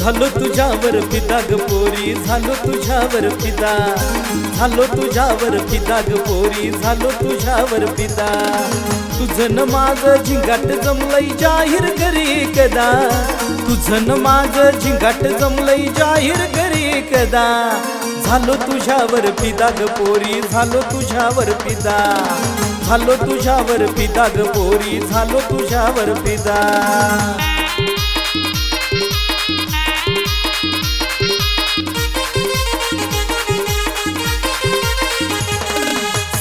झालो तुझ्यावर फिदा ग पोरी झालो तुझ्यावर फिदा. झालो तुझ्यावर फिदा ग पोरी झालो तुझ्यावर फिदा. तुझं न माझं झिंगाट जमलंय जाहीर करी कदा. तुझं न माझं झिंगाट जमलंय जाहीर करी कदा. झालो तुझ्यावर फिदा ग पोरी झालो तुझ्यावर फिदा. झालो तुझ्यावर फिदा ग पोरी झालो तुझ्यावर फिदा.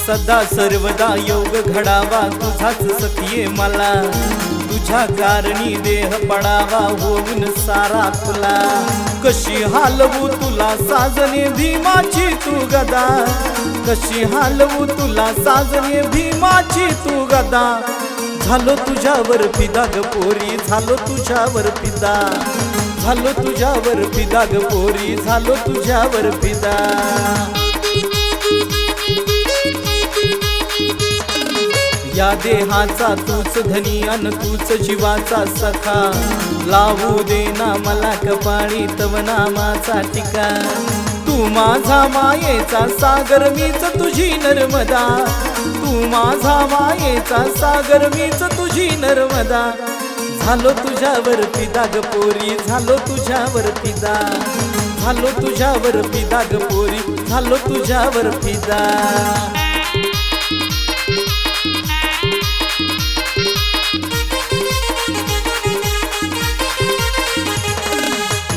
सदा सर्वदा योग घडावा तुझाच सखिये मला. तुझ्या कारणी देह पडावा होऊन सारा तुला. कशी हालवू तुला साजने भीमाची तू गदा. कशी हालवू तुला साजने भीमाची तू गदा. झालो तुझ्यावर पिदा ग पोरी झालो तुझ्यावर पिदा झालो तुझ्यावर पिदा ग पोरी झालो तुझ्यावर पिदा या देहाचा तूच धनी अन तूच जीवाचा सखा. लावू देना मला कपाळी तव नामाचा टिका. तू माझा मायेचा सागर मीच तुझी नर्मदा. तू माझा मायेचा सागर मीच तुझी नर्मदा. झालो तुझ्यावर फिदा ग पोरी झालो तुझ्यावर पिदा झालो तुझ्यावर फिदा ग पोरी झालो तुझ्यावर पिदा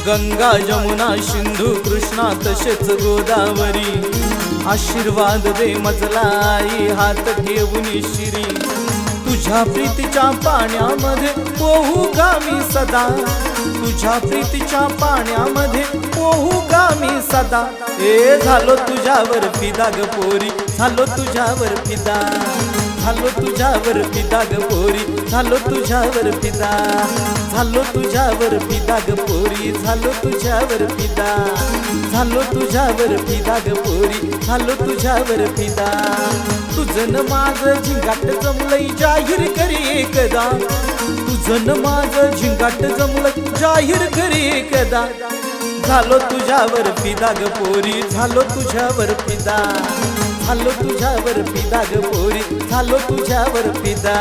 गंगा जमुना सिंधू कृष्णा तसेच गोदावरी. आशीर्वाद दे मजला आई हात ठेवून शिरी. तुझ्या प्रीतीच्या पाण्यामध्ये पोहू गामी सदा? तुझ्या प्रीतीच्या पाण्यामध्ये पोहू गामी सदा? ए झालो तुझ्यावर फिदा ग पोरी झालो तुझ्यावर फिदा झालो तुझ्यावर फिदा ग पोरी झालो तुझ्यावर फिदा झालो तुझ्यावर फिदा ग पोरी झालो तुझ्यावर फिदा झालो तुझ्यावर फिदा ग पोरी झालो तुझ्यावर फिदा तुझन न माझं झिंगाट जमलंय जाहीर करी एकदा. तुझन माझं झिंगाट जमलं जाहीर करी एकदा. झालो तुझ्यावर फिदा ग पोरी झालो तुझ्यावर फिदा झालो तुझ्यावर पिदा ग पोरी झालो तुझ्यावर पिदा